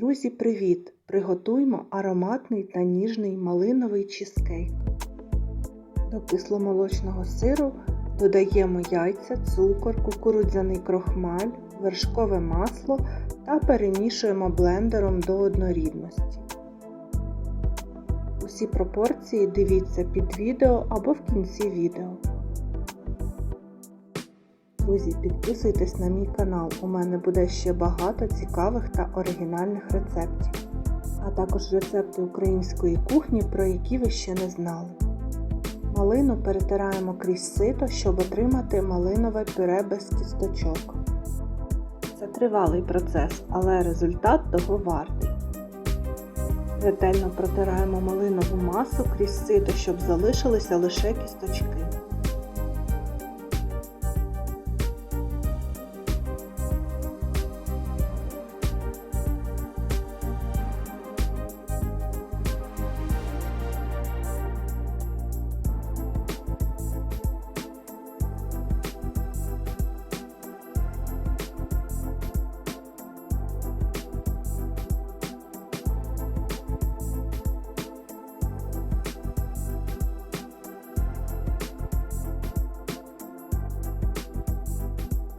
Друзі, привіт! Приготуймо ароматний та ніжний малиновий чізкейк. До кисломолочного сиру додаємо яйця, цукор, кукурудзяний крохмаль, вершкове масло та перемішуємо блендером до однорідності. Усі пропорції дивіться під відео або в кінці відео. Друзі, підписуйтесь на мій канал, у мене буде ще багато цікавих та оригінальних рецептів, а також рецепти української кухні, про які ви ще не знали. Малину перетираємо крізь сито, щоб отримати малинове пюре без кісточок. Це тривалий процес, але результат того вартий. Ретельно протираємо малинову масу крізь сито, щоб залишилися лише кісточки.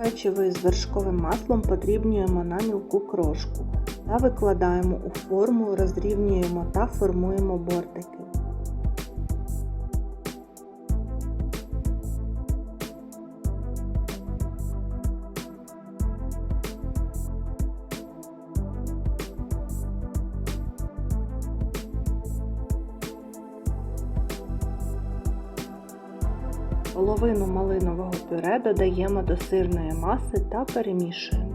Печиво із вершковим маслом подрібнюємо на мілку крошку та викладаємо у форму, розрівнюємо та формуємо бортики. Половину малинового пюре додаємо до сирної маси та перемішуємо.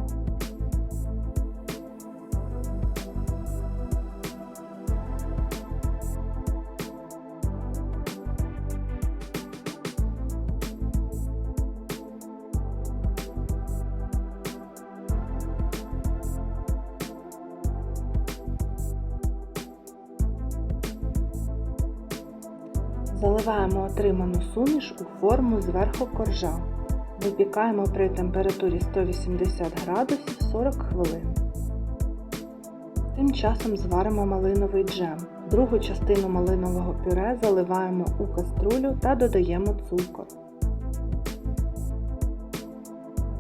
Заливаємо отриману суміш у форму зверху коржа. Випікаємо при температурі 180 градусів 40 хвилин. Тим часом зваримо малиновий джем. Другу частину малинового пюре заливаємо у каструлю та додаємо цукор.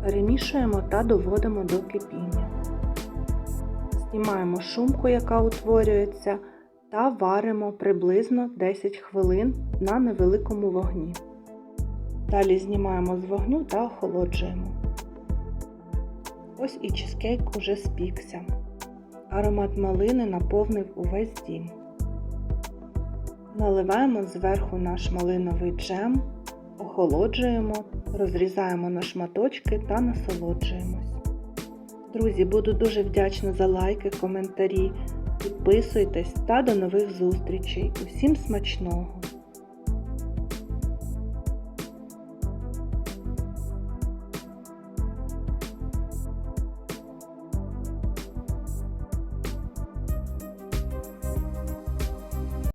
Перемішуємо та доводимо до кипіння. Знімаємо шумку, яка утворюється та варимо приблизно 10 хвилин на невеликому вогні. Далі знімаємо з вогню та охолоджуємо. Ось і чизкейк уже спікся. Аромат малини наповнив увесь дім. Наливаємо зверху наш малиновий джем, охолоджуємо, розрізаємо на шматочки та насолоджуємось. Друзі, буду дуже вдячна за лайки, коментарі. Підписуйтесь та до нових зустрічей. Усім смачного!